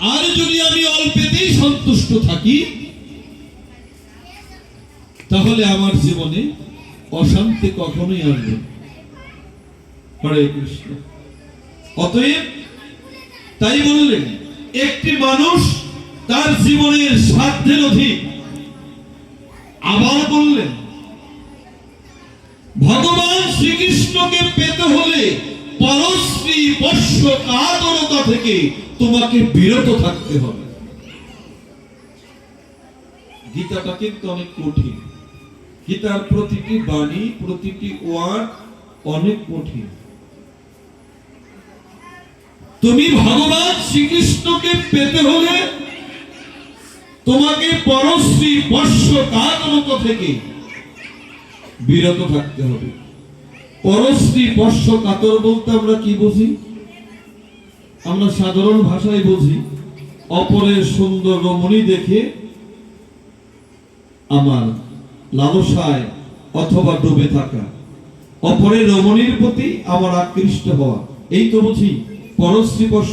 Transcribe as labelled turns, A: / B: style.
A: আর যদি আমি অল্পেতেই সন্তুষ্ট থাকি, তাহলে আমার জীবনে অশান্তি কখনোই আসবে হরে কৃষ্ণ। অতএব তাই বললেন, একটি মানুষ তার জীবনের সাধ্যের অধিক আবার বললেন, ভগবান শ্রীকৃষ্ণকে পেতে হলে পরশ্রী বর্ষ কাতরতা থেকে তোমাকে বিরত থাকতে হবে। গীতাটা কিন্তু অনেক কঠিন। গীতার প্রতিটি বাণী, প্রতিটি ওয়ার্ড অনেক কঠিন। তুমি ভগবান শ্রীকৃষ্ণকে পেতে হলে তোমাকে পরশ্রী বর্ষ কাতরতা থেকে বিরত থাকতে হবে। পরশ্রী বর্ষ কাতর বলতে আমরা কি বুঝি? আমরা সাধারণ ভাষায় বুঝি, অপরের সুন্দর রমণী দেখে আমার লালসায় অথবা ডুবে থাকা। অপরের রমণীর প্রতি আমার আকৃষ্ট হওয়া। এই তো বুঝি, পরশ্রী বর্ষ